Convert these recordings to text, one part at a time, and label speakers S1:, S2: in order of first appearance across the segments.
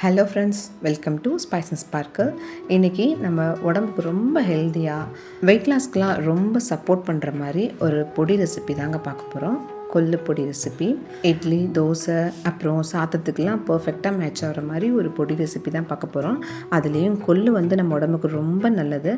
S1: Hello friends welcome to Spice and Sparkle இன்றைக்கி நம்ம உடம்புக்கு ரொம்ப ஹெல்த்தியாக வெயிட் லாஸ்க்கெலாம் ரொம்ப சப்போர்ட் பண்ணுற மாதிரி ஒரு பொடி ரெசிபி தாங்க பார்க்க போகிறோம் கொல்லு பொடி ரெசிபி இட்லி தோசை அப்புறம் சாதத்துக்கெலாம் பர்ஃபெக்டாக மேட்ச் ஆகிற மாதிரி ஒரு பொடி ரெசிபி தான் பார்க்க போகிறோம் அதுலேயும் கொள்ளு வந்து நம்ம உடம்புக்கு ரொம்ப நல்லது.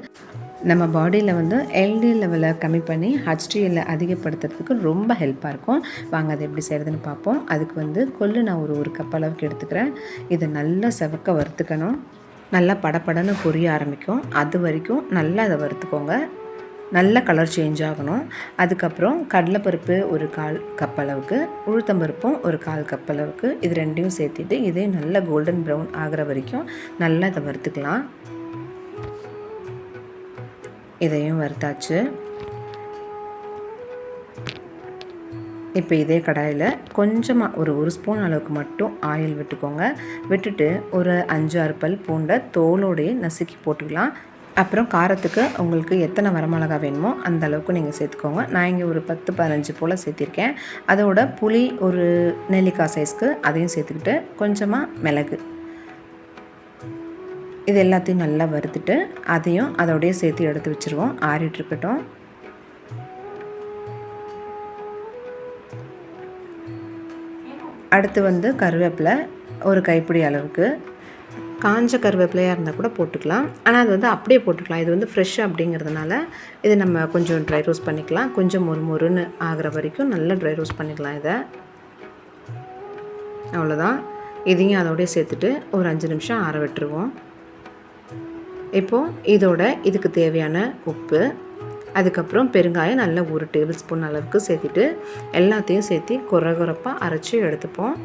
S1: நம்ம பாடியில் வந்து எல்டிஎல் லெவலை கம்மி பண்ணி ஹச்டிஎல்லை அதிகப்படுத்துறதுக்கு ரொம்ப ஹெல்ப்பாக இருக்கும். வாங்க அதை எப்படி செய்கிறதுன்னு பார்ப்போம். அதுக்கு வந்து கொள்ளு நான் ஒரு ஒரு கப் அளவுக்கு எடுத்துக்கிறேன். இதை நல்லா செவக்க வறுத்துக்கணும். நல்லா படப்படன்னு பொரிய ஆரம்பிக்கும். அது வரைக்கும் நல்லா அதை வறுத்துக்கோங்க. நல்ல கலர் சேஞ்ச் ஆகணும். அதுக்கப்புறம் கடலைப்பருப்பு ஒரு கால் கப் அளவுக்கு உளுத்தம்பருப்பும் ஒரு கால் கப் அளவுக்கு இது ரெண்டையும் சேர்த்துட்டு இதையும் நல்ல கோல்டன் ப்ரௌன் ஆகிற வரைக்கும் நல்லா இதை வறுத்துக்கலாம். இதையும் வறுத்தாச்சு. இப்போ இதே கடாயில் கொஞ்சமாக ஒரு ஒரு ஸ்பூன் அளவுக்கு மட்டும் ஆயில் விட்டுக்கோங்க. விட்டுட்டு ஒரு அஞ்சு ஆறு பல் பூண்டை தோலோடையே நசுக்கி போட்டுக்கலாம். அப்புறம் காரத்துக்கு உங்களுக்கு எத்தனை வரமிளகா வேணுமோ அந்த அளவுக்கு நீங்கள் சேர்த்துக்கோங்க. நான் இங்கே ஒரு பத்து பதினஞ்சு போல் சேர்த்திருக்கேன். அதோட புளி ஒரு நெல்லிக்காய் சைஸ்க்கு அதையும் சேர்த்துக்கிட்டு கொஞ்சமாக மிளகு. இது எல்லாத்தையும் நல்லா வறுத்துட்டு அதையும் அதோடய சேர்த்து எடுத்து வச்சுருவோம். ஆறிட்டுருக்கட்டும் அடுத்து வந்து கருவேப்பிலை ஒரு கைப்பிடி அளவுக்கு. காஞ்ச கருவேப்பிலையாக இருந்தால் கூட போட்டுக்கலாம். ஆனால் அது வந்து அப்படியே போட்டுக்கலாம். இது வந்து ஃப்ரெஷ் அப்படிங்கிறதுனால இது நம்ம கொஞ்சம் ட்ரை ரோஸ் பண்ணிக்கலாம். கொஞ்சம் மொறு மொறுன்னு ஆகிற வரைக்கும் நல்லா ட்ரை ரோஸ் பண்ணிக்கலாம் இதை. அவ்வளோதான் இதையும் அதோடய சேர்த்துட்டு ஒரு அஞ்சு நிமிஷம் ஆற விட்டுருவோம். இப்போது இதோட இதுக்கு தேவையான உப்பு அதுக்கப்புறம் பெருங்காயம் நல்ல ஒரு டேபிள் ஸ்பூன் அளவுக்கு சேர்த்துட்டு எல்லாத்தையும் சேர்த்து குறை குறைப்பாக அரைச்சி எடுத்துப்போம்.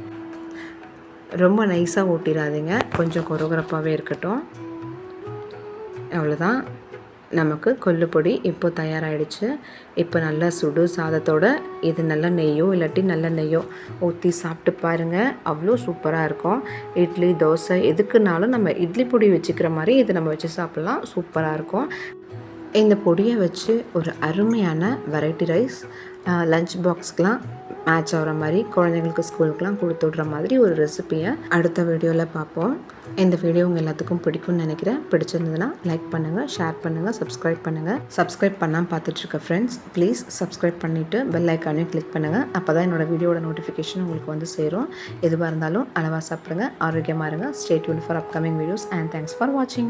S1: ரொம்ப நைஸாக ஓட்டிடாதீங்க கொஞ்சம் குறகுறப்பாகவே இருக்கட்டும். அவ்வளோதான் நமக்கு கொல்லுப்பொடி இப்போ தயாராகிடுச்சு இப்போ நல்லா சுடு சாதத்தோடு இது நல்லா நெய்யோ இல்லாட்டி நல்ல நெய்யோ ஊற்றி சாப்பிட்டு பாருங்கள் அவ்வளோ சூப்பராக இருக்கும். இட்லி தோசை எதுக்குனாலும் நம்ம இட்லி பொடி வச்சுக்கிற மாதிரி இது நம்ம வச்சு சாப்பிட்லாம். சூப்பராக இருக்கும். இந்த பொடியை வச்சு ஒரு அருமையான வெரைட்டி ரைஸ் லஞ்ச் பாக்ஸ்க்கெலாம் மேட்ச் ஆகிற மாதிரி குழந்தைங்களுக்கு ஸ்கூலுக்குலாம் கொடுத்து விட்ற மாதிரி ஒரு ரெசிப்பியை அடுத்த வீடியோவில் பார்ப்போம். இந்த வீடியோ உங்கள் எல்லாத்துக்கும் பிடிக்கும்னு நினைக்கிறேன். பிடிச்சிருந்ததுன்னா லைக் பண்ணுங்கள் ஷேர் பண்ணுங்கள் சப்ஸ்கிரைப் பண்ணுங்கள் சப்ஸ்கிரைப் பண்ணால் பார்த்துட்ருக்க ஃப்ரெண்ட்ஸ் ப்ளீஸ் சப்ஸ்கிரைப் பண்ணிவிட்டு பெல் ஐக்கானையும் கிளிக் பண்ணுங்கள் அப்போ தான் என்னோடய வீடியோட நோட்டிஃபிகேஷன் உங்களுக்கு வந்து சேரும். எதுவாக இருந்தாலும் அளவாக சாப்பிடுங்க ஆரோக்கியமாக இருங்க. State Yoon for upcoming videos and thanks for வாட்சிங்